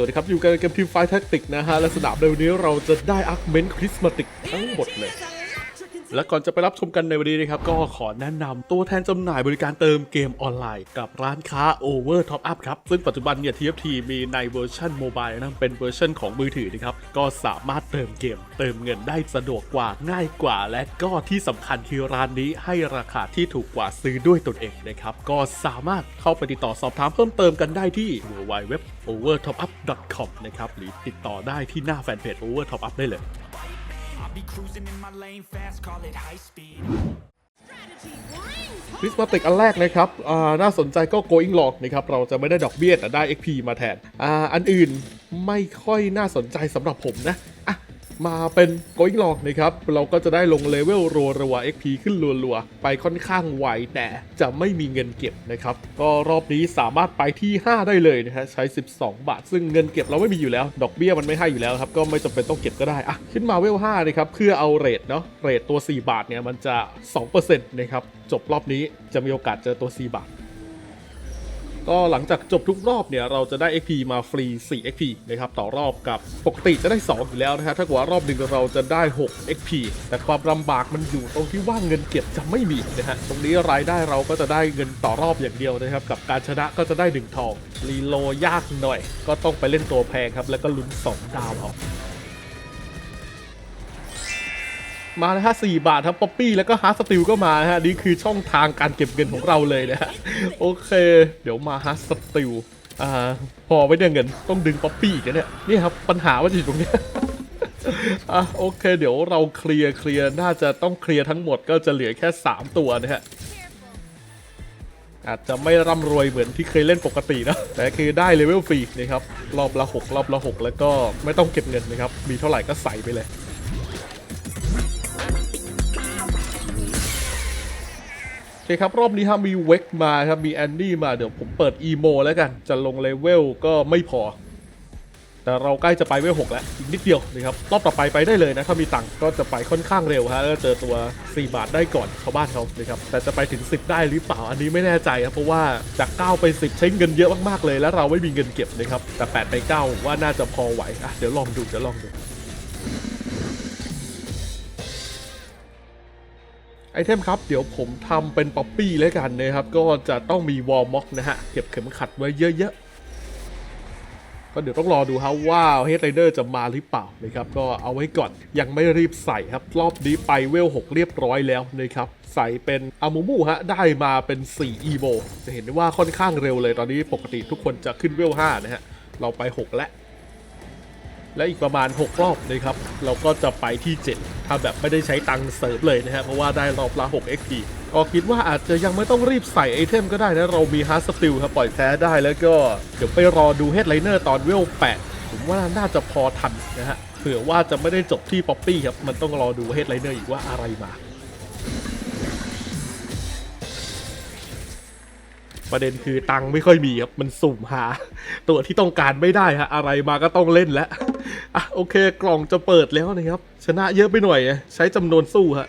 วัสดีครับ อยู่กันในเกมทีมไฟแท็กติกนะฮะ และสนามในวันนี้เราจะได้อาร์คเมนต์คริสมาติกทั้งหมดเลย และก่อนจะไปรับชมกันในวันนี้นะครับ ก็ขอแนะนำตัวแทนจำหน่ายบริการเติมเกมออนไลน์ กับร้านค้า Over Top Up ครับ ซึ่งปัจจุบันเนี่ย TFT มีในเวอร์ชันโมบายนะเป็นเวอร์ชันของมือถือนะครับ ก็สามารถเติมเกม เติมเงินได้สะดวกกว่าง่ายกว่า และก็ที่สำคัญคือร้านนี้ให้ราคาที่ถูกกว่าซื้อด้วยตนเองนะครับก็สามารถเข้าไปติดต่อสอบถามเพิ่มเติมกันได้ที่ www.overtopup.com นะครับหรือติดต่อได้ที่หน้าแฟนเพจ Over Top Up ได้เลย be cruising in my lane fast, call it high speed. คริสมาติกอันแรกนะครับอ่าน่าสนใจก็ going log นะครับ เราจะไม่ได้ดอกเบี้ยแต่ได้ XP มาแทนอ่าอันอื่นไม่ค่อยน่าสนใจสำหรับผมนะอะ มาเป็น going log นะครับ เราก็จะได้ลงเลเวลรัวๆ XP ขึ้นรัวๆ ไปค่อนข้างไวแต่จะไม่มีเงินเก็บนะครับ ก็รอบนี้สามารถไปที่ 5 ได้เลยนะฮะใช้ 12 บาท ซึ่งเงินเก็บเราไม่มีอยู่แล้ว ดอกเบี้ยมันไม่ให้อยู่แล้วครับ ก็ไม่จำเป็นต้องเก็บก็ได้อะขึ้นมาเวล5นะครับเพื่อเอาเรทเนาะเรทตัว 4 บาทเนี่ยมันจะ 2%นะครับจบรอบนี้จะมีโอกาสเจอตัว 4 บาท ก็หลังจากจบทุกรอบเนี่ยเราจะได้ XP มาฟรี 4 XP นะครับต่อรอบกับปกติจะได้ 2 อยู่แล้วนะฮะถ้าเกิดว่ารอบหนึ่งเราจะได้ 6 XP แต่ความลำบากมันอยู่ตรงที่ว่าเงินเก็บจะไม่มีนะฮะตรงนี้รายได้เราก็จะได้เงินต่อรอบอย่างเดียวนะครับกับการชนะก็จะได้ 1 ทองรีโลยากหน่อย ก็ต้องไปเล่นตัวแพงครับแล้วก็ลุ้น2ดาวเอา มาแล้วฮะสี่บาทครับป๊อปปี้แล้วก็ฮาร์สติลก็มาฮะนี่คือช่องทางการเก็บเงินของเราเลยนะฮะโอเค เดี๋ยวมาฮาร์สติลอ่าพอไม่ได้เงินต้องดึงป๊อปปี้อีกเนี่ยนี่ครับปัญหาว่าจะอยู่ตรงเนี้ยอะโอเค เดี๋ยวเราเคลียร์เคลียร์น่าจะต้องเคลียร์ทั้งหมดก็จะเหลือแค่ 3 ตัวนะฮะอาจจะไม่ร่ำรวยเหมือนที่เคยเล่นปกตินะ แต่คือได้เลเวลฟรีนะครับ รอบละ 6 รอบละ 6 แล้วก็ไม่ต้องเก็บเงินนะครับ มีเท่าไหร่ก็ใส่ไปเลย คครับ รอบนี้ฮะมีเวกมาครับ มีแอนดี้มาเดี๋ยวผมเปิดอีโมแล้วกัน จะลงเลเวลก็ไม่พอ แต่เราใกล้จะไปเวล6แล้ว อีกนิดเดียวนะครับ รอบต่อไปไปได้เลยนะ ถ้ามีตังก็จะไปค่อนข้างเร็วฮะแล้วเจอตัว 4 บาทได้ก่อนชาวบ้านเขานะครับ แต่จะไปถึง 10 ได้หรือเปล่า อันนี้ไม่แน่ใจครับ เพราะว่าจาก 9 ไป 10 ใช้เงินเยอะมากๆเลย แล้วเราไม่มีเงินเก็บนะครับ แต่ 8 ไป 9 ว่าน่าจะพอไหวอะเดี๋ยวลองดู เดี๋ยวลองดู ไอเทมครับ เดี๋ยวผมทำเป็นป๊อปปี้แล้วกันนะครับ ก็จะต้องมีวอลม็อกนะฮะ เก็บเข็มขัดไว้เยอะๆ ก็เดี๋ยวต้องรอดูครับว่าเฮดไรเดอร์จะมาหรือเปล่านะครับ ก็เอาไว้ก่อนยังไม่รีบใส่ครับ รอบนี้ไปเวล 6 เรียบร้อยแล้วนะครับ ใส่เป็นอามูมูฮะ ได้มาเป็น 4 อีโ o จะเห็นได้ว่าค่อนข้างเร็วเลยตอนนี้ปกติทุกคนจะขึ้นเวล 5 นะฮะ เราไป 6 แล้ว และอีกประมาณ 6 รอบนะครับ เราก็จะไปที่ 7 ถ้าแบบไม่ได้ใช้ตังค์เสริมเลยนะฮะเพราะว่าได้รอบละ6 XP ก็คิดว่าอาจจะยังไม่ต้องรีบใส่ไอเทมก็ได้นะ เรามีฮาร์ดสติลครับปล่อยแพ้ได้แล้วก็เดี๋ยวไปรอดูเฮดไลเนอร์ตอนเวล 8 ผมว่าน่าจะพอทันนะฮะเผื่อว่าจะไม่ได้จบที่ป๊อปปี้ครับมันต้องรอดูเฮดไลเนอร์อีกว่าอะไรมา ประเด็นคือตังค์ไม่ค่อยมีครับ มันสุ่มหา ตัวที่ต้องการไม่ได้ฮะ อะไรมาก็ต้องเล่นแล้วอะโอเคกล่องจะเปิดแล้วนะครับ ชนะเยอะไปหน่อย ใช้จำนวนสู้ฮะ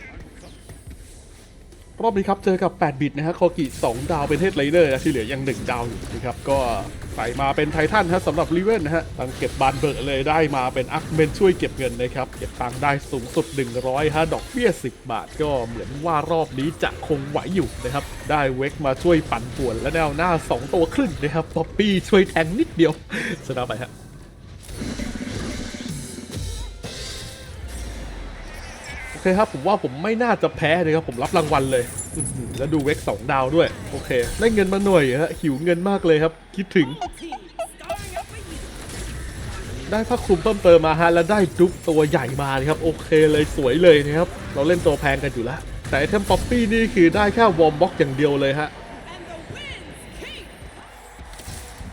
รอบนี้ครับเจอกับ 8 บิตนะฮะคอกิ2 ดาวเป็นเทสไลเดอร์นะที่เหลือยัง 1 ดาวอยู่นะครับ ก็ใส่มาเป็นไททันฮะสำหรับรีเวนนะฮะตังเก็บบานเบอร์เลยได้มาเป็นอัคเมนช่วยเก็บเงินนะครับ เก็บตังค์ได้สูงสุด 100ฮะดอกเบี้ย 10 บาท ก็เหมือนว่ารอบนี้จะคงไหวอยู่นะครับ ได้เวกมาช่วยปั่นป่วนและแนวหน้า 2 ตัวครึ่งนะครับป๊อปปี้ช่วยแทงนิดเดียวชนะไปฮะ เคครับผมว่าผมไม่น่าจะแพ้เลยครับผมรับรางวัลเลย แล้วดูเวกสองดาวด้วย โอเค ได้เงินมาหน่อยฮะหิวเงินมากเลยครับ คิดถึง ได้ผ้าคลุมเพิ่มเติมมาฮะ แล้วได้ดุ๊กตัวใหญ่มาครับ โอเคเลยสวยเลยนะครับ เราเล่นตัวแพงกันอยู่แล้ว แต่ไอเทมป๊อปปี้นี่คือได้แค่วอร์มบ็อกอย่างเดียวเลยฮะ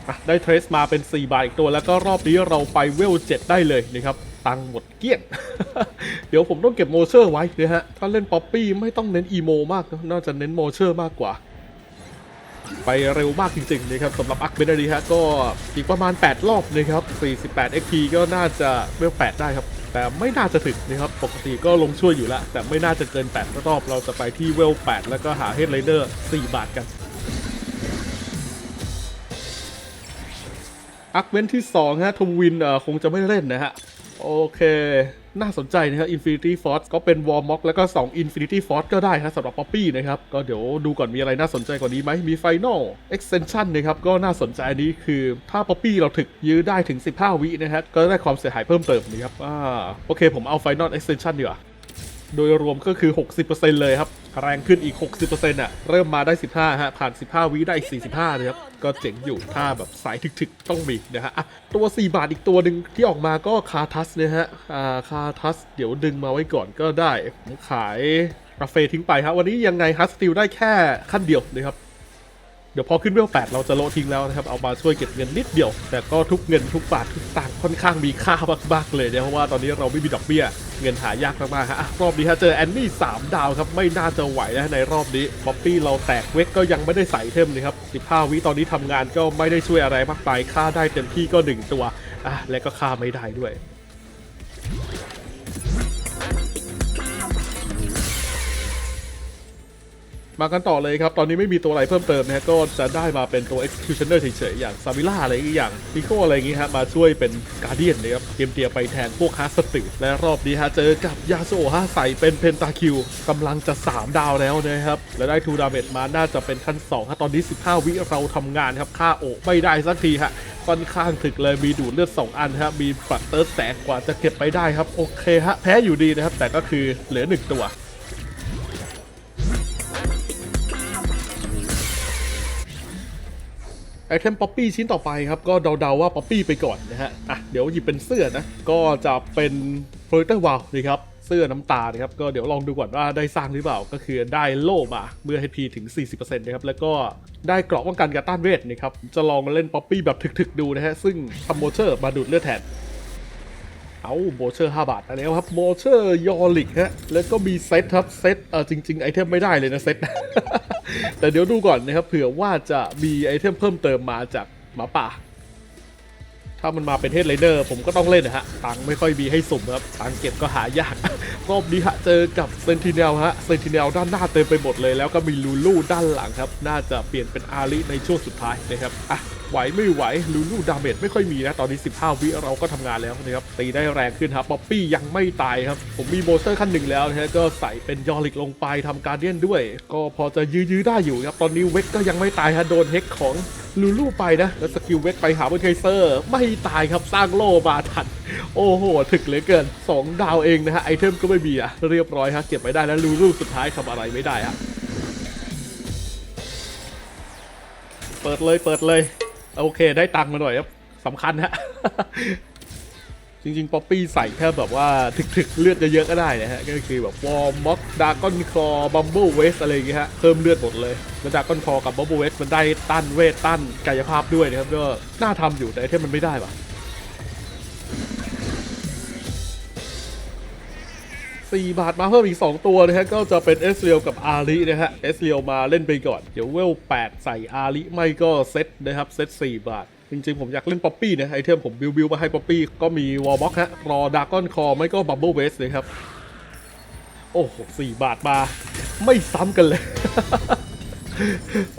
อะได้เทรสมาเป็น4บาทอีกตัวแล้วก็รอบนี้เราไปเวล7ได้เลยนะครับ ตังค์หมดเกลี้ยง เดี๋ยวผมต้องเก็บโมเชอร์ไว้นะฮะ ถ้าเล่นป๊อปปี้ไม่ต้องเน้นอีโมมากนะน่าจะเน้นโมเชอร์มากกว่า ไปเร็วมากจริงๆนะครับสำหรับอักเบนดีฮะก็อีกประมาณ 8 รอบนะครับ 48 XP ก็น่าจะเวล8ได้ครับ แต่ไม่น่าจะถึงนะครับ ปกติก็ลงช่วยอยู่แล้ว แต่ไม่น่าจะเกิน 8 รอบ เราจะไปที่เวล 8 แล้วก็หาเฮดไรเดอร์ 4 บาทกันออาร์คเวนที่2ฮะทวินเอ่อคงจะไม่เล่นนะฮะ โอเค น่าสนใจนะครับ Infinity Force ก็เป็น War m o c แล้วก็ 2 Infinity Force ก็ได้ครับสำหรับ Poppy นะครับ ก็เดี๋ยวดูก่อนมีอะไรน่าสนใจกว่านี้ไหม มี Final Extension นะครับ ก็น่าสนใจอันนี้คือ ถ้า Poppy เราถึกยื้อได้ถึง 15 วินะครับ ก็ได้ความเสียหายเพิ่มเติมนะครับอ่าโอเค ผมเอา Final Extension ดีกว่า โดยรวมก็คือ 60%เลยครับ แรงขึ้นอีก 60%อะ เริ่มมาได้ 15 ฮะ ผ่าน 15 วิได้อีก45เลยครับ ก็เจ๋งอยู่ถ้าแบบสายถึกๆ ต้องมีนะฮะะตัว 4 บาทอีกตัวหนึ่งที่ออกมาก็คาทัสนะฮะอ่าคาทัส เดี๋ยวดึงมาไว้ก่อนก็ได้ ขายกาเฟทิ้งไปครับวันนี้ยังไงฮัสติลได้แค่ขั้นเดียวนะครับ ดี๋ยวพอขึ้นเวล8เราจะโลทิ้งแล้วนะครับเอามาช่วยเก็บเงินนิดเดียว แต่ก็ทุกเงินทุกบาททุกตางค์ค่อนข้างมีค่ามากๆเลยนะเพราะว่าตอนนี้เราไม่มีดอกเบี้ย เงินหายากมากๆฮะอะรอบนี้ฮะเจอแอนนี่3ดาวครับไม่น่าจะไหวนะในรอบนี้ป๊อปปี้เราแตกเวกก็ยังไม่ได้ใส่เทมนะครับ15 วิตอนนี้ทำงานก็ไม่ได้ช่วยอะไรมากมายค่าได้เต็มที่ก็ 1 ตัวอะและก็ค่าไม่ได้ด้วย มากันต่อเลยครับ ตอนนี้ไม่มีตัวอะไรเพิ่มเติมนะก็จะได้มาเป็นตัว Executioner เฉยๆ อย่างซาวิล่าอะไรอย่างพิโก้อะไรอย่างงี้ฮะ มาช่วยเป็นการเดียนนะครับเตรียมเตียไปแทนพวกฮาสติและรอบนี้ฮะ เจอกับยาโซฮะใส่เป็นเพนตาคิวกำลังจะ 3 ดาวแล้วนะครับ และได้ทูดาเมจมาน่าจะเป็นขั้น2ฮะตอนนี้ 15 วิเราทำงานครับค่าโอไม่ได้สักทีฮะค่อนข้างถึกเลยมีดูดเลือด 2 อันฮะมีปัตเตอร์แสกกว่าจะเก็บไปได้ครับโอเคฮะแพ้อยู่ดีนะครับแต่ก็คือเหลือหนึ่งตัว ไอเทมป๊อปปี้ชิ้นต่อไปครับ ก็เดาๆว่าป๊อปปี้ไปก่อนนะฮะอะเดี๋ยวหยิบเป็นเสื้อนะ ก็จะเป็นโปรเตอร์วาลนะครับเสื้อน้ำตานะครับก็เดี๋ยวลองดูก่อนว่าได้สร้างหรือเปล่า ก็คือได้โล่มาเมื่อ HP ถึง 40%นะครับแล้วก็ได้เกราะป้องกันการต้านเวทนะครับจะลองมาเล่นป๊อปปี้แบบถึกๆดูนะฮะซึ่งทำโมเชอร์มาดูดเลือดแทน เอาโมเชอร์ 5 บาทอันนี้ครับโมเชอร์ยอลิกฮะแล้วก็มีเซตครับเซตเออจริง ๆ ไอเทมไม่ได้เลยนะเซตแต่เดี๋ยวดูก่อนนะครับเผื่อว่าจะมีไอเทมเพิ่มเติมมาจากหมาป่า ถ้ามันมาเป็นเฮดไรเดอร์ ผมก็ต้องเล่นนะฮะตังไม่ค่อยมีให้สุ่มครับตังเก็บก็หายาก รอบนี้ฮะเจอกับเซนติเนลฮะเซนติเนลด้านหน้าเต็มไปหมดเลยแล้วก็มีลูลูด้านหลังครับ น่าจะเปลี่ยนเป็นอาริในช่วงสุดท้ายนะครับอะไหวไม่ไหวลูลูดาเมจไม่ค่อยมีนะ ตอนนี้ 15 วิเราก็ทำงานแล้วนะครับ ตีได้แรงขึ้นครับป๊อปปี้ยังไม่ตายครับ ผมมีโมเตอร์ขั้นหนึ่งแล้วนะฮะก็ใส่เป็นยอริกลงไปทำการเดียนด้วย ก็พอจะยื้อๆได้อยู่ครับ ตอนนี้เวกก็ยังไม่ตายฮะโดนเฮกของลูลูไปนะ แล้วสกิลเวกไปหาบนไคเซอร์ ไม่ตายครับสร้างโล่มาทัน โอ้โห ถึกเหลือเกิน 2 ดาวเองนะฮะไอเทมก็ไม่มีอะเรียบร้อยฮะเก็บไปได้แล้วลูลูสุดท้ายทำอะไรไม่ได้อะเปิดเลยเปิดเลย โอเค ได้ตังค์มาหน่อยครับสำคัญฮะ จริงๆ ป๊อปปี้ใส่แค่แบบว่าถึกๆ เลือดเยอะๆก็ได้นะฮะ ก็คือแบบวอร์ม็อกดากอนคลอบัมเบิลเวสอะไรอย่างเงี้ยฮะ เพิ่มเลือดหมดเลย แล้วดากอนคลอกับบัมเบิลเวสมันได้ต้านเวทต้านกายภาพด้วยนะครับก็น่าทำอยู่แต่ไอเทมมันไม่ได้ปะ สี่บาทมาเพิ่มอีก 2 ตัวนะฮะก็จะเป็นเอสเรียวกับอารินะฮะเอสเรียวมาเล่นไปก่อน เดี๋ยวเวล 8 ใส่อาริไม่ก็เซตนะครับเซต4บาทจริงๆ ผมอยากเล่นป๊อปปี้นะไอเทมผมบิวบิวมาให้ป๊อปปี้ก็มีวอลบ็อกฮะรอดากอนคอไม่ก็บับเบิลเวสเลยครับ โอ้โหสี่บาทมา ไม่ซ้ำกันเลย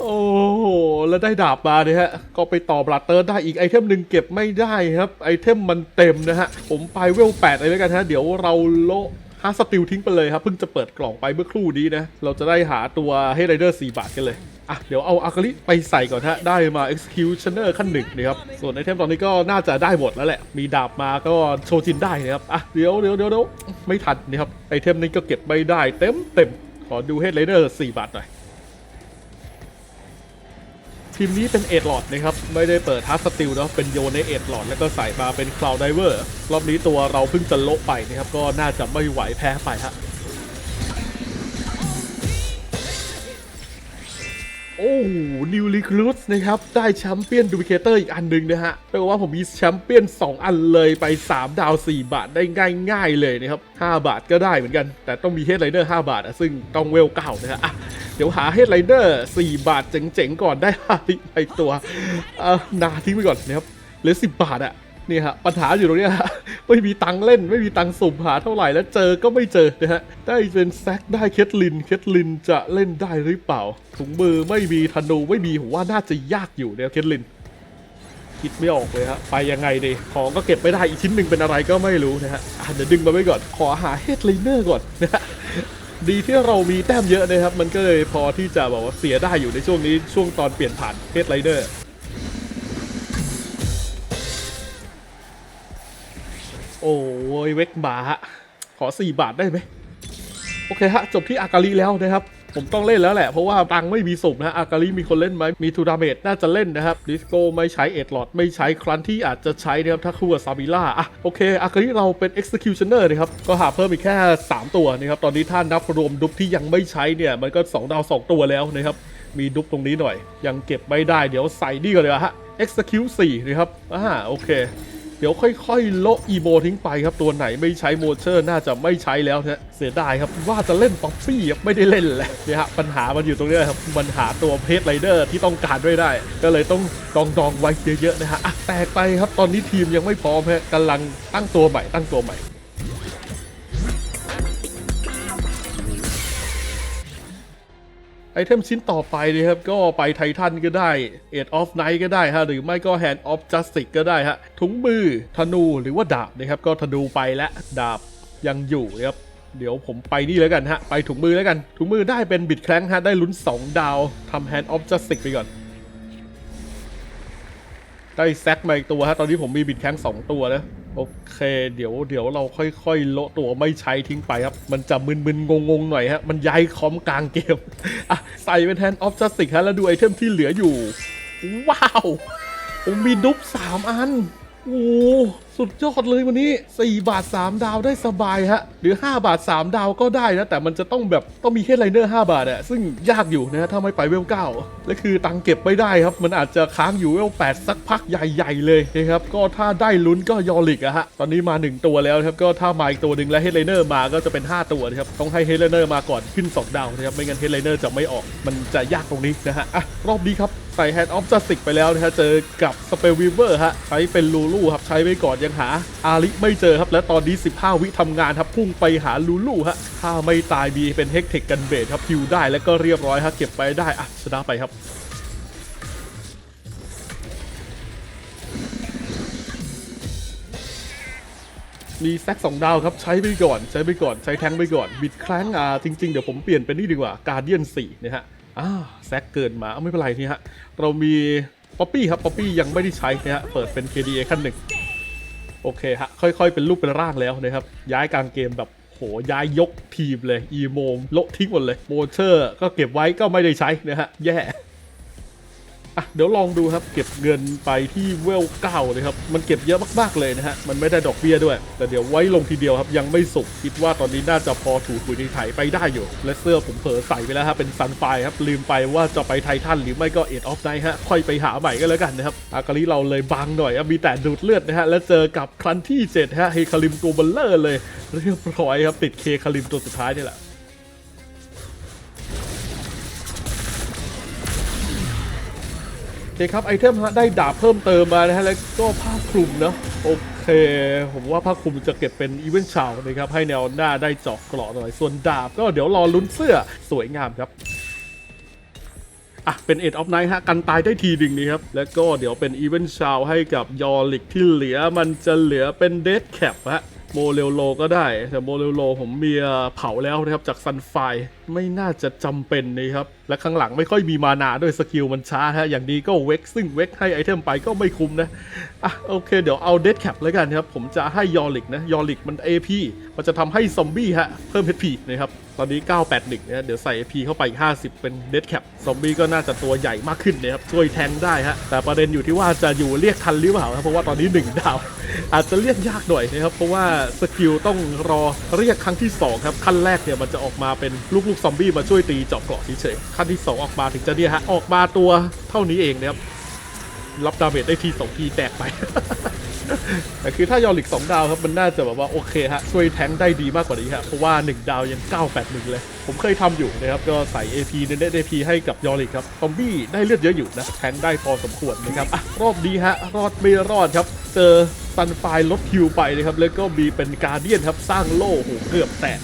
โอ้โห แล้วได้ดาบมาเนี่ยฮะ ก็ไปต่อบลัตเตอร์ได้อีกไอเทมหนึ่งเก็บไม่ได้ครับ ไอเทมมันเต็มนะฮะ ผมไปเวล8เลยแล้วกันฮะ เดี๋ยวเราโละ ฮาร์สติลทิ้งไปเลยครับ เพิ่งจะเปิดกล่องไปเมื่อครู่นี้นะ เราจะได้หาตัวให้ไรเดอร์4บาทกันเลย อะ เดี๋ยวเอาอากาลิไปใส่ก่อนฮะ ได้มา Executioner ขั้นหนึ่งนะครับ ส่วนไอเทมตอนนี้ก็น่าจะได้หมดแล้วแหละ มีดาบมาก็โชว์จินได้นะครับ อะเดี๋ยวเดี๋ยวเดี๋ยวเดี๋ยวไม่ทันนะครับ ไอเทมนี้ก็เก็บไม่ได้เต็มเต็มขอดูเฮดไรเดอร์4บาทหน่อย ทีมนี้เป็นเอ็ดหลอดนะครับ ไม่ได้เปิดทัสติลเนาะเป็นโยนในเอ็ดหลอดแล้วก็ใส่มาเป็นคลาวดเวอร์รอบนี้ตัวเราเพิ่งจะโละไปนะครับ ก็น่าจะไม่ไหวแพ้ไปฮะ โอ้นิวรีค u ู s นะครับ ได้แชมเปี้ยนดูพิเคเตอร์อีกอันหนึ่งนะฮะแปลว่าผมมีแชมเปี้ยน 2 อันเลยไป 3 ดาว 4 บาทได้ง่ายๆเลยนะครับ 5 บาทก็ได้เหมือนกัน แต่ต้องมีเฮดไรเดอร์5บาทอะซึ่งต้องเวลเก่านะฮะเดี๋ยวหาเฮดไรเดอร์4บาทเจ๋งๆ ก่อนได้ไปตัวเออนาทิ้งไปก่อนนะครับเหลือ10 บาทอะ นี่ฮะปัญหาอยู่ตรงนี้ฮะไม่มีตังเล่น ไม่มีตังสุ่มหาเท่าไหร่แล้วเจอก็ไม่เจอนะฮะได้เป็นแซกได้เคทลินเคทลินจะเล่นได้หรือเปล่าถุงมือไม่มีธนูไม่มีผมว่าน่าจะยากอยู่เนี่ยเคทลิน คิดไม่ออกเลยฮะไปยังไงดีของก็เก็บไม่ได้อีกชิ้นหนึ่งเป็นอะไรก็ไม่รู้นะฮะเดี๋ยวดึงมาไว้ก่อนขอหาเฮดไลเนอร์ก่อนนะฮะดีที่เรามีแต้มเยอะนะครับ มันก็เลยพอที่จะแบบว่าเสียได้อยู่ในช่วงนี้ช่วงตอนเปลี่ยนผ่านเฮดไลเนอร์ โอ้ยเวกบาฮะ ขอ 4 บาทได้ไหม โอเคฮะ จบที่อากาลีแล้วนะครับ ผมต้องเล่นแล้วแหละ เพราะว่าตังไม่มีสุบนะอากาลีมีคนเล่นไหมมีทูดาเมจน่าจะเล่นนะครับ ดิสโก้ไม่ใช้เอ็ดหลอดไม่ใช้ครันที่อาจจะใช้นะครับ ถ้าคู่กับซาบิล่าอะโอเค อากาลีเราเป็น executioner นะครับ ก็หาเพิ่มอีกแค่ 3 ตัวนะครับ ตอนนี้ถ้านับรวมดุบที่ยังไม่ใช้เนี่ย มันก็ 2 ดาว 2 ตัวแล้วนะครับ มีดุบตรงนี้หน่อย ยังเก็บไม่ได้ เดี๋ยวใส่นี่ก่อนเลยฮะ execute 4นะครับ อ่า โอเค เดี๋ยวค่อยๆโละอีโบทิ้งไปครับตัวไหนไม่ใช้โมเชอร์น่าจะไม่ใช้แล้วนะเสียดายครับว่าจะเล่นป๊อปปี้ไม่ได้เล่นแลยเนี่ยฮะปัญหามันอยู่ตรงนี้ครับปัญหาตัวเพจไรเดอร์ที่ต้องการด้วยได้ ก็เลยต้องดองดองๆไว้เยอะๆนะฮะอะแตกไปครับตอนนี้ทีมยังไม่พร้อมฮะกำลังตั้งตัวใหม่ตั้งตัวใหม่ ไอเทมชิ้นต่อไปนะครับ ก็ไปไททันก็ได้ Age of Night ก็ได้ฮะ หรือไม่ก็ Hand of Justice ก็ได้ฮะ ถุงมือธนูหรือว่าดาบนะครับ ก็ธนูไปและดาบยังอยู่นะครับ เดี๋ยวผมไปนี่แล้วกันฮะ ไปถุงมือแล้วกัน ถุงมือได้เป็นบิดแคลงฮะ ได้ลุ้น 2 ดาวทำ Hand of Justice ไปก่อน ได้แซกมาอีกตัวฮะ ตอนนี้ผมมีบิดแข้งสองตัวนะ โอเคเดี๋ยวเดี๋ยวเราค่อยๆโละตัวไม่ใช้ทิ้งไปครับ มันจะมึนๆงงๆหน่อยฮะ มันย้ายคอมกลางเกมอะใส่เป็นแทนออฟจัสติกฮะแล้วดูไอเทมที่เหลืออยู่ ว้าวผมมีดุ๊บสามอัน โอ้ สุดยอดเลยวันนี้ 4 บาท 3 ดาวได้สบายฮะ หรือ 5 บาท 3 ดาวก็ได้นะ แต่มันจะต้องแบบต้องมีแค่ไลเนอร์5บาทอะซึ่งยากอยู่นะฮะถ้าไม่ไปเวล9และคือตังเก็บไม่ได้ครับ มันอาจจะค้างอยู่เวล8สักพักใหญ่ๆเลยนะครับ ก็ถ้าได้ลุ้นก็ยอลิกอะฮะ ตอนนี้มา 1 ตัวแล้วครับ ก็ถ้ามาอีกตัวหนึ่งและเฮดไลเนอร์มาก็จะเป็น 5 ตัวนะครับ ต้องให้เฮดไลเนอร์มาก่อนขึ้น 2 ดาวนะครับ ไม่งั้นเฮดไลเนอร์จะไม่ออก มันจะยากตรงนี้นะฮะ อะ รอบนี้ครับ ใส่ Hand of Justice ไปแล้วนะฮะ เจอกับ Spell Weaver ฮะ ใช้เป็นลูลูครับ ใช้ไปก่อนยงหาอาริไม่เจอครับ และตอนนี้ 15 วิทำงานครับพุ่งไปหาลูลูฮะถ้าไม่ตายดีเป็นเฮกเทคกันเบสครับฮิวได้แล้วก็เรียบร้อยฮะเก็บไปได้อะชนะไปครับมีแซกสองดาวครับ ใช้ไปก่อนใช้ไปก่อนใช้แทงไปก่อน บิดแครงอ่าจริง ๆ เดี๋ยวผมเปลี่ยนเป็นนี่ดีกว่าการเดียนสี่นะฮะอ่าแซกเกินมาเอาไม่เป็นไรนี่ฮะ เรามีป๊อปปี้ครับป๊อปปี้ยังไม่ได้ใช้นะฮะ เปิดเป็น KDA ขั้นหนึ่ง โอเคฮะค่อยๆ เป็นรูปเป็นร่างแล้วนะครับ ย้ายกลางเกมแบบโหย้ายยกทีมเลย อีโมมโละทิ้งหมดเลยโมเชอร์ก็เก็บไว้ก็ไม่ได้ใช้นะฮะแย่ อะเดี๋ยวลองดูครับเก็บเงินไปที่เวลเก้าเลยครับ มันเก็บเยอะมากๆเลยนะฮะ มันไม่ได้ดอกเบี้ยด้วย แต่เดี๋ยวไว้ลงทีเดียวครับ ยังไม่สุกคิดว่าตอนนี้น่าจะพอถูถุยในไถไปได้อยู่ และเสื้อผมเผลอใส่ไปแล้วฮะเป็นซันไฟครับ ลืมไปว่าจะไปไททันหรือไม่ก็เอ็ดออฟไนฮะ ค่อยไปหาใหม่ก็แล้วกันนะครับอากาลิเราเลยบางหน่อยมีแต่ดูดเลือดนะฮะแล้วเจอกับครันที่7ฮะเฮคาริมตัวเบลเลอร์เลยเรียบร้อยครับติดเคคาริมตัวสุดท้ายนี่แหละ เคครับไอเทมฮะได้ดาบเพิ่มเติมมานะฮะแล้วก็ผ้าคลุมเนาะโอเค ผมว่าผ้าคลุมจะเก็บเป็นอีเวนต์ชาวนะครับให้แนวหน้าได้เจาะเกราะหน่อยส่วนดาบก็เดี๋ยวรอลุ้นเสื้อสวยงามครับอะเป็นเอ็ดออฟไนท์ฮะกันตายได้ทีหนึ่งนี้ครับ แล้วก็เดี๋ยวเป็นอีเวนต์ชาวให้กับยอริกที่เหลือมันจะเหลือเป็นเดดแคปฮะโมเรลโลก็ได้ แต่โมเรลโลผมมีเผาแล้วนะครับ จากซันไฟไม่น่าจะจำเป็นนะครับ และข้างหลังไม่ค่อยมีมานาด้วยสกิลมันช้าฮะอย่างดีก็เวกซึ่งเวกให้ไอเทมไปก็ไม่คุ้มนะอะโอเคเดี๋ยวเอาเดดแคปแล้วกันครับ ผมจะให้ยอริกนะยอริกมัน AP มันจะทำให้ซอมบี้ฮะเพิ่ม HP นะครับตอนนี้ 981นะเดี๋ยวใส่ AP เข้าไปอีก50 เป็นเดดแคปซอมบี้ก็น่าจะตัวใหญ่มากขึ้นนะครับช่วยแทงได้ฮะแต่ประเด็นอยู่ที่ว่าจะอยู่เรียกทันหรือเปล่าครับเพราะว่าตอนนี้ 1 ดาว อาจจะเรียกยากหน่อยนะครับเพราะว่าสกิลต้องรอเรียกครั้งที่2ครับขั้นแรกเนี่ยมันจะออกมาเป็นลูกๆซอมบี้มาช่วยตีจาะเกราะเฉยขั้นที่ 2 ออกมาถึงจะเนี่ยฮะออกมาตัวเท่านี้เองนะครับรับดาเมจได้ทีสองทีแตกไป แต่คือถ้ายอริก2ดาวครับมันน่าจะแบบว่าโอเคฮะช่วยแทงได้ดีมากกว่านี้ฮะเพราะว่า 1 ดาวยัง 981 เลย ผมเคยทำอยู่นะครับ ก็ใส่ AP เน้น AP ให้กับยอริกครับซอมบี้ได้เลือดเยอะอยู่นะ แทงได้พอสมควรนะครับอะรอบนี้ฮะ รอดไม่รอดครับ เจอซันไฟลดคิวไปนะครับแล้วก็มีเป็นการเดียนครับสร้างโล่โหเกือบแตก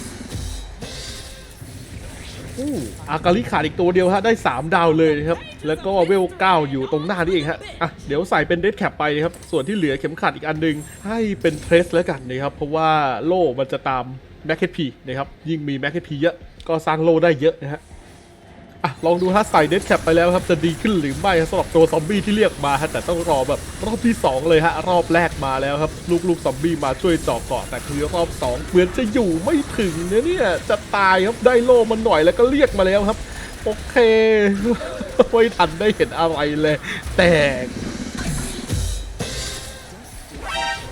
อากาลิขาดอีกตัวเดียวฮะได้ 3 ดาวเลยนะครับ แล้วก็เวลเก้าอยู่ตรงหน้านี่เองฮะอะเดี๋ยวใส่เป็นเดดแคปไปนะครับ ส่วนที่เหลือเข็มขัดอีกอันหนึง ให้เป็นเทรสแล้วกันนะครับ เพราะว่าโล่มันจะตามแม็กเคทพีนะครับ ยิ่งมีแม็กเคทพีเยอะ ก็สร้างโล่ได้เยอะนะฮะ อะลองดูฮะใส่เดดแคปไปแล้วครับจะดีขึ้นหรือไม่สำหรับตัวซอมบี้ที่เรียกมาฮะแต่ต้องรอแบบรอบที่ 2 เลยฮะรอบแรกมาแล้วครับลูกๆซอมบี้มาช่วยจาะเกาะแต่คือรอบ 2 เหมือนจะอยู่ไม่ถึงนะเนี่ยจะตายครับได้โล่มันหน่อยแล้วก็เรียกมาแล้วครับ โอเคไม่ทันได้เห็นอะไรเลย แต่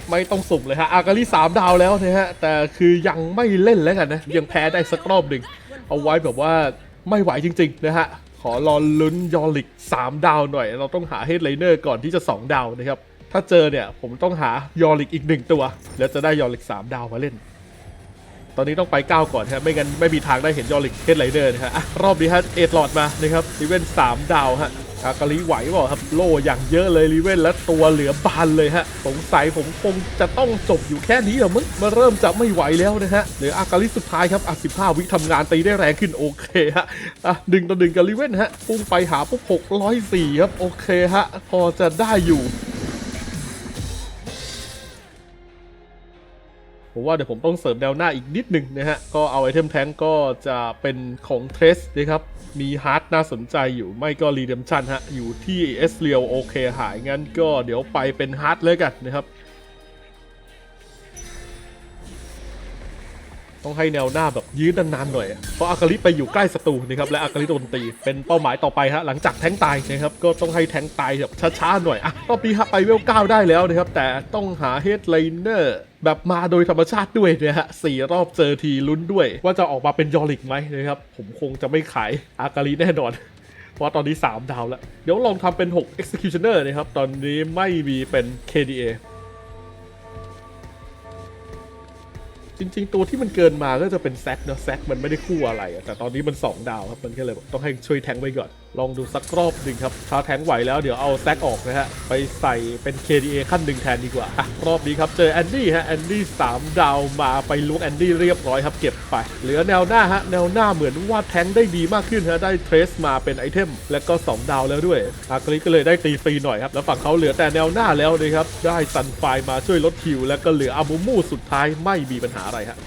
ไม่ต้องสุ่มเลยฮะ อากาลิสามดาวแล้วนะฮะ แต่คือยังไม่เล่นแล้วกันนะ ยังแพ้ได้สักรอบหนึ่ง เอาไว้แบบว่า ไม่ไหวจริงๆนะฮะ ขอรอลุ้นยอริก 3 ดาวหน่อย เราต้องหาเฮดไลเนอร์ก่อนที่จะ 2 ดาวนะครับ ถ้าเจอเนี่ยผมต้องหายอริกอีก 1 ตัว แล้วจะได้ยอริก 3 ดาวมาเล่น ตอนนี้ต้องไป 9 ก่อนฮะไม่งั้นไม่มีทางได้เห็นยอริกเฮดไลเนอร์นะฮะรอบนี้ฮะเอ็ดหลอดมานะครับอีเวน3ดาวฮะ อากาลิไหวเปล่าครับโล่อย่างเยอะเลยรีเวนและตัวเหลือบานเลยฮะสงสัยผมคงจะต้องจบอยู่แค่นี้เหรอมึงมาเริ่มจะไม่ไหวแล้วนะฮะเหลืออากาลิสุดท้ายครับอะ15วิทำงานตีได้แรงขึ้นโอเคฮะอะดึงต่อดึงกับรีเวนฮะพุ่งไปหาปุ๊บ604ครับโอเคฮะพอจะได้อยู่ผมว่าเดี๋ยวผมต้องเสริมแนวหน้าอีกนิดหนึ่งนะฮะ ก็เอาไอเทมแท้งก็จะเป็นของเทรสนะครับ มีฮาร์ดน่าสนใจอยู่ไม่ก็รีเดมชันฮะ อยู่ที่เอสเรียวโอเคหายงั้นก็เดี๋ยวไปเป็นฮาร์ดเลยกันนะครับ ต้องให้แนวหน้าแบบยืดนานๆหน่อย เพราะอากาลิไปอยู่ใกล้ศัตรูนะครับ และอากาลิโดนตี เป็นเป้าหมายต่อไปฮะหลังจากแทงตายนะครับ ก็ต้องให้แทงตายแบบช้าๆหน่อยอะรอบนี้ฮะไปเวลเก้าได้แล้วนะครับ แต่ต้องหาเฮดไลเนอร์ แบบมาโดยธรรมชาติด้วยนะฮะสี่รอบเจอทีลุ้นด้วย ว่าจะออกมาเป็นยอริกไหมนะครับ ผมคงจะไม่ขายอากาลีแน่นอนเพราะตอนนี้ 3 ดาวแล้ว เดี๋ยวลองทำเป็น 6 executioner นะครับ ตอนนี้ไม่มีเป็น KDA ริง ๆ ตัวที่มันเกินมาก็จะเป็นแซกเนอะแซกมันไม่ได้คู่อะไรอะแต่ตอนนี้มัน 2 ดาวครับมันก็เลยต้องให้ช่วยแทงไว้ก่อน ลองดูสักรอบหนึ่งครับถ้าแทงไหวแล้วเดี๋ยวเอาแซกออกนะฮะไปใส่เป็น KDA ขั้นหนึ่งแทนดีกว่าอะรอบนี้ครับเจอแอนดี้ฮะแอนดี้3ดาวมาไปลุกแอนดี้เรียบร้อยครับเก็บไป เหลือแนวหน้าฮะแนวหน้าเหมือนว่าแทงได้ดีมากขึ้นฮะได้เทรสมาเป็นไอเทมแล้วก็ 2 ดาวแล้วด้วยอากริก็เลยได้ตีฟรีหน่อยครับแล้วฝั่งเขาเหลือแต่แนวหน้าแล้วนะครับได้ซันไฟมาช่วยลดคิว แล้วก็เหลืออามูมูสุดท้ายไม่มีปัญหาอะไรฮะ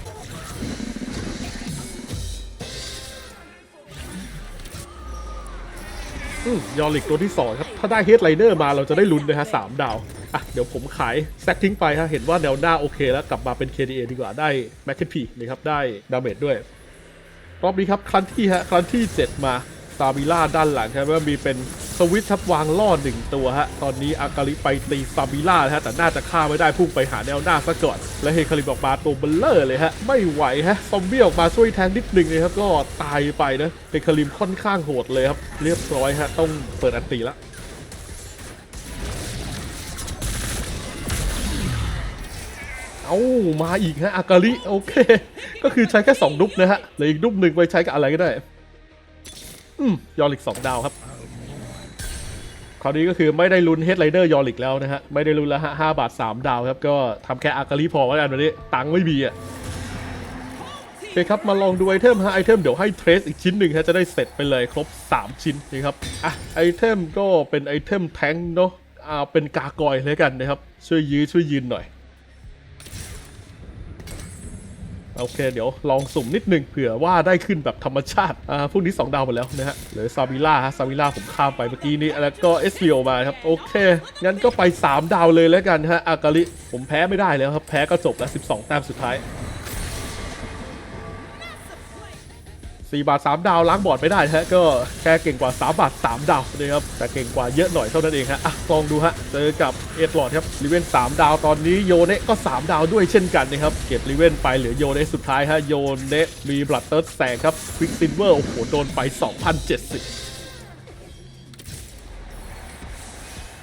ยอริกตัวที่ 2 ครับ ถ้าได้เฮดไลเนอร์มาเราจะได้ลุ้นนะฮะสามดาว อะ เดี๋ยวผมขายแซกทิ้งไปฮะ เห็นว่าแนวหน้าโอเคแล้วกลับมาเป็น KDA ดีกว่าได้แมคเคนพีนะครับ ได้ดาเมจด้วย รอบนี้ครับ ครั้นที่ฮะ ครั้นที่ 7 มา ซาบิล่าด้านหลังครับว่ามีเป็นสวิตช์ทับวางล่อหนึ่งตัวฮะ ตอนนี้อากาลิไปตีซาบิล่าฮะ แต่น่าจะฆ่าไม่ได้พุ่งไปหาแนวหน้าซะก่อน และเฮคาริออกมาตัวเบลเลอร์เลยฮะ ไม่ไหวฮะ ซอมบี้ออกมาช่วยแทงนิดหนึ่งเลยครับ ก็ตายไปนะเฮคาริมค่อนข้างโหดเลยครับ เรียบร้อยฮะ ต้องเปิดอันตีละเอามาอีกฮะอากาลิโอเค ก็คือใช้แค่2ดุ๊บนะฮะเหลืออีกดุ๊บหนึ่งไปใช้กับอะไรก็ได้ ยอริก2ดาวครับ คราวนี้ก็คือไม่ได้ลุ้นเฮดไลเดอร์ยอริกแล้วนะฮะ ไม่ได้ลุ้นแล้วฮะ5บาท3ดาวครับ ก็ทำแค่อากาลิพอแล้วกันวันนี้ ตังค์ไม่มีอะโอเคครับ มาลองดูไอเทมฮะไอเทมเดี๋ยวให้เทรสอีกชิ้นหนึ่งฮะจะได้เสร็จไปเลยครบ 3 ชิ้นนะครับอะไอเทมก็เป็นไอเทมแทงค์เนาะอ่าเป็นกากอยเลยกันนะครับ ช่วยยื้อช่วยยืนหน่อย โอเค เดี๋ยวลองสุ่มนิดหนึ่งเผื่อว่าได้ขึ้นแบบธรรมชาติอ่าพวกนี้ 2 ดาวหมดแล้วนะฮะเหลือซาบิล่าฮะซาบิล่าผมข้ามไปเมื่อกี้นี้แล้วก็เอสเียวมาครับโอเค งั้นก็ไป 3 ดาวเลยแล้วกันฮะอากาลิผมแพ้ไม่ได้แล้วครับแพ้ก็จบแล้ว 12 แต้มสุดท้าย 4 บาท 3 ดาวล้างบอร์ดไม่ได้ฮะก็แค่เก่งกว่า 3 บาท 3 ดาวนะครับแต่เก่งกว่าเยอะหน่อยเท่านั้นเองฮะอะลองดูฮะเจอกับเอ็ดลอดครับรีเวน3 ดาวตอนนี้โยเนะก็ 3 ดาวด้วยเช่นกันนะครับเก็บรีเวนไปเหลือโยเนะสุดท้ายฮะโยเนะมีบลัดเติร์ดแสงครับควิกซินเวอร์โอ้โหโดนไป 2,070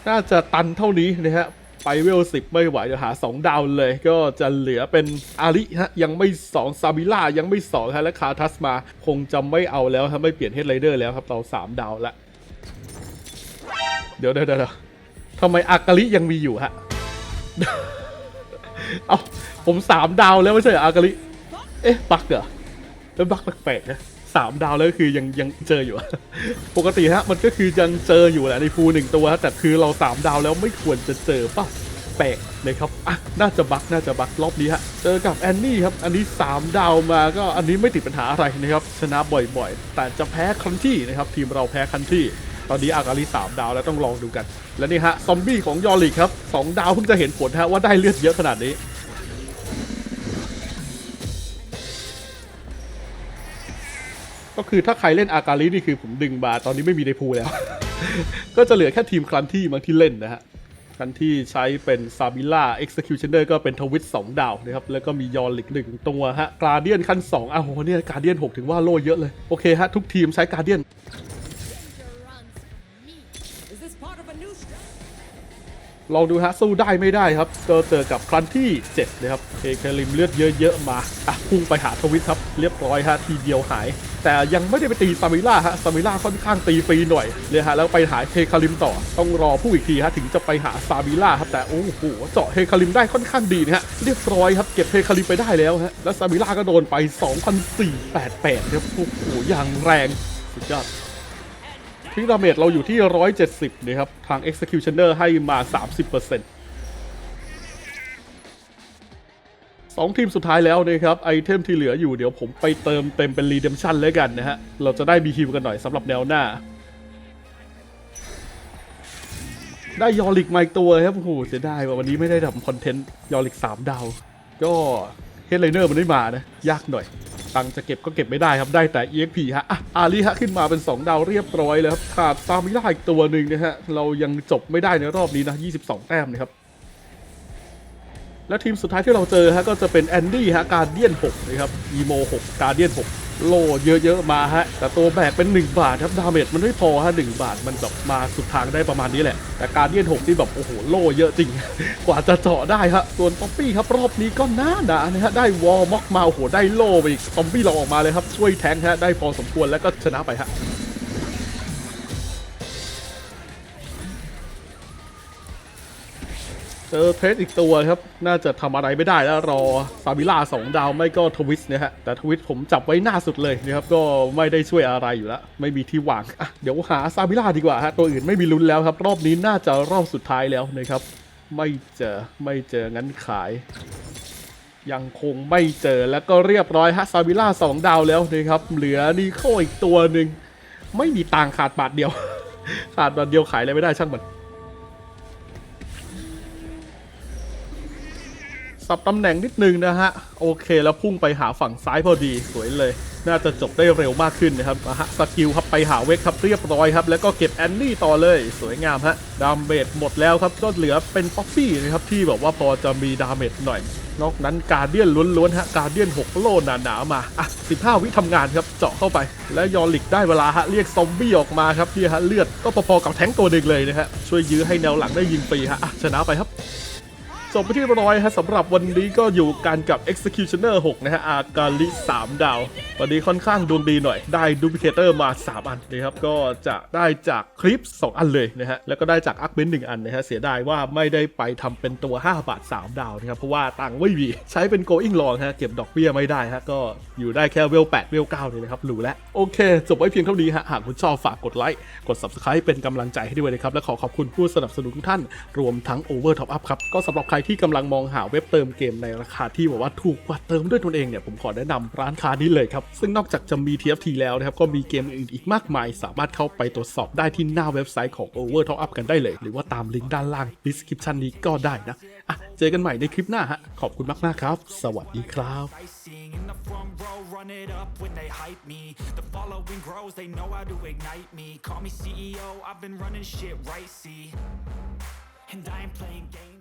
น่าจะตันเท่านี้นะฮะ ไปเวลสิบไม่ไหวเดี๋ยวหา 2 ดาวเลย ก็จะเหลือเป็นอาริฮะยังไม่ 2 ซาบิล่ายังไม่2ฮะและคาทัสมา คงจะไม่เอาแล้วฮะไม่เปลี่ยนเฮดไรเดอร์แล้วครับเรา 3 ดาวละ เดี๋ยวเดี๋ยวเดี๋ยวทำไมอากาลิยังมีอยู่ฮะ เอาผม 3 ดาวแล้วไม่ใช่เหรออากาลิ เอ๊ะ บักเหรอแล้วบักแปลกๆนะ สามดาวแล้วคือยังยังเจออยู่ ปกติฮะมันก็คือยังเจออยู่แหละในฟูหนึ่งตัวแต่คือเราสามดาวแล้วไม่ควรจะเจอเปล่าแปลกเลยครับอะน่าจะบักน่าจะบักรอบนี้ฮะเจอกับแอนนี่ครับอันนี้สามดาวมาก็อันนี้ไม่ติดปัญหาอะไรนะครับชนะบ่อยๆ แต่จะแพ้คันที่นะครับทีมเราแพ้คันที่ ตอนนี้อากาลิสามดาวแล้วต้องลองดูกัน และนี่ฮะซอมบี้ของยอริกครับสองดาวเพิ่งจะเห็นผลฮะว่าได้เลือดเยอะขนาดนี้ ก็คือถ้าใครเล่นอากาลินี่คือผมดึงมาตอนนี้ไม่มีในพูแล้ว ก็จะเหลือแค่ทีมคลันที่บางที่เล่นนะฮะคลันที่ใช้เป็นซาบิล่า Executioner ก็เป็นทวิต2ดาวนะครับ แล้วก็มียอลิกหนึ่งตัวฮะกาเดียนขั้น2อ้าวโหเนี่ยกาเดียน6ถึงว่าโล่เยอะเลย โอเคฮะ ทุกทีมใช้กาเดียนลองดูฮะ สู้ได้ไม่ได้ครับก็เจอกับครันที่ 7 นะครับเอเคลิมเลือดเยอะ ๆ มาอะพุ่งไปหาทวิตครับ เรียบร้อยฮะ ทีเดียวหาย แต่ยังไม่ได้ไปตีซามิล่าฮะซามิล่าค่อนข้างตีฟรีหน่อยเลยฮะแล้วไปหาเฮคาลิมต่อ ต้องรอผู้อีกทีฮะถึงจะไปหาซามิล่าครับแต่โอ้โหเจาะเฮคาลิมได้ค่อนข้างดีนะฮะเรียบร้อยครับเก็บเฮคาลิมไปได้แล้วฮะแล้วซามิล่าก็โดนไป 2,488ครับโอ้โหอย่างแรงสุดยอดพิกดาเมจเราอยู่ที่ 170นะครับทาง Executioner ให้มา 30% สองทีมสุดท้ายแล้วนะครับไอเทมที่เหลืออยู่เดี๋ยวผมไปเติมเต็มเป็น Redemption เลยกันนะฮะ เราจะได้มีฮิวกันหน่อยสำหรับแนวหน้า ได้ยอริกมาอีกตัวครับโอ้โหเสียดายว่าวันนี้ไม่ได้ทำคอนเทนต์ยอริก3ดาว ก็เฮดไลเนอร์มันไม่มานะ ยากหน่อย ตังจะเก็บก็เก็บไม่ได้ครับได้แต่ EXP ฮะอะอาลีฮะขึ้นมาเป็น 2 ดาวเรียบร้อยแล้วครับขาดซามิล่าอีกตัวหนึ่งนะฮะเรายังจบไม่ได้ในรอบนี้นะ 22 แต้มนะครับ และทีมสุดท้ายที่เราเจอฮะก็จะเป็นแอนดี้ฮะการเดียน6นะครับอีโม6การเดียน6 โลเยอะๆมาฮะ แต่ตัวแบกเป็น 1 บาทครับดาเมจมันไม่พอฮะ1บาทมันแบบมาสุดทางได้ประมาณนี้แหละ แต่การเดียน6ที่แบบโอ้โหโลเยอะจริง กว่าจะเจาะได้ฮะส่วนป๊อปปี้ครับรอบนี้ก็น่าหนานะฮะได้วอลม็อกมาโอ้โหได้โลไปอีกซอมบี้เราออกมาเลยครับช่วยแทงฮะได้พอสมควรแล้วก็ชนะไปฮะ จอเทสอีกตัวครับ น่าจะทำอะไรไม่ได้แล้วรอซาบิล่าสองดาวไม่ก็ทวิสนะฮะ แต่ทวิสผมจับไว้หน้าสุดเลยนะครับ ก็ไม่ได้ช่วยอะไรอยู่แล้ว ไม่มีที่วางอะเดี๋ยวหาซาบิล่าดีกว่าฮะ ตัวอื่นไม่มีลุ้นแล้วครับ รอบนี้น่าจะรอบสุดท้ายแล้วนะครับ ไม่เจอ ไม่เจอ งั้นขาย ยังคงไม่เจอแล้วก็เรียบร้อยฮะซาบิล่าสองดาวแล้วนะครับ เหลือนีโคอีกตัวหนึ่ง ไม่มีตังขาดบาทเดียว ขาดบาทเดียวขายอะไรไม่ได้ช่างมัน สับตำแหน่งนิดนึงนะฮะ โอเคแล้วพุ่งไปหาฝั่งซ้ายพอดีสวยเลย น่าจะจบได้เร็วมากขึ้นนะครับฮะสกิลครับไปหาเวกครับเรียบร้อยครับ แล้วก็เก็บแอนนี่ต่อเลยสวยงามฮะ ดามเมจหมดแล้วครับ ก็เหลือเป็นป๊อปปี้นะครับ ที่แบบว่าพอจะมีดาเมจหน่อย นอกนั้นการเดียนล้วนๆฮะการเดียน 6 โลหนาๆมาอะ15 วิทำงานครับเจาะเข้าไป และยอริกได้เวลาฮะเรียกซอมบี้ออกมาครับเนี่ยฮะเลือดก็พอๆกับแท้งตัวหนึ่งเลยนะฮะช่วยยื้อให้แนวหลังได้ยิงฟรีฮะอะชนะไปครับ จบไปที่ร้อยฮะสำหรับวันนี้ก็อยู่กันกับ Executioner 6 นะฮะ อากาลิ3 ดาว วันนี้ค่อนข้างดวงดีหน่อย ได้ดูพิเคเตอร์มา 3 อันนะครับ ก็จะได้จากคลิป 2 อันเลยนะฮะ แล้วก็ได้จากอักเบนหนึ่งอันนะฮะ เสียดายว่าไม่ได้ไปทำเป็นตัว 5 บาท 3 ดาวนะครับ เพราะว่าตังค์ไม่มี ใช้เป็น going long ฮะ เก็บดอกเบี้ยไม่ได้ฮะ ก็อยู่ได้แค่เวล8เวล9เลยนะครับหรูแล้วโอเค จบไว้เพียงเท่านี้ฮะ หากคุณชอบฝากกดไลค์ กด subscribe เป็นกำลังใจให้ด้วยนะครับ และขอขอบคุณผู้สนับสนุนทุกท่าน รวมทั้ง Over Top Up ครับ ก็สำหรับใครที่กำลังมองหาเว็บเติมเกมในราคาที่บอกว่าถูกกว่าเติมด้วยตนเองเนี่ยผมขอแนะนำร้านค้านี้เลยครับ ซึ่งนอกจากจะมี TFT แล้วนะครับ ก็มีเกมอื่นอีกมากมาย สามารถเข้าไปตรวจสอบได้ที่หน้าเว็บไซต์ของ Over Top Up กันได้เลย หรือว่าตามลิงก์ด้านล่าง description นี้ก็ได้นะอะเจอกันใหม่ในคลิปหน้าฮะขอบคุณมากๆครับ สวัสดีครับ run it up when they hype me. The following grows, they know how to ignite me. Call me CEO, I've been running shit right, see. And I ain't playing games.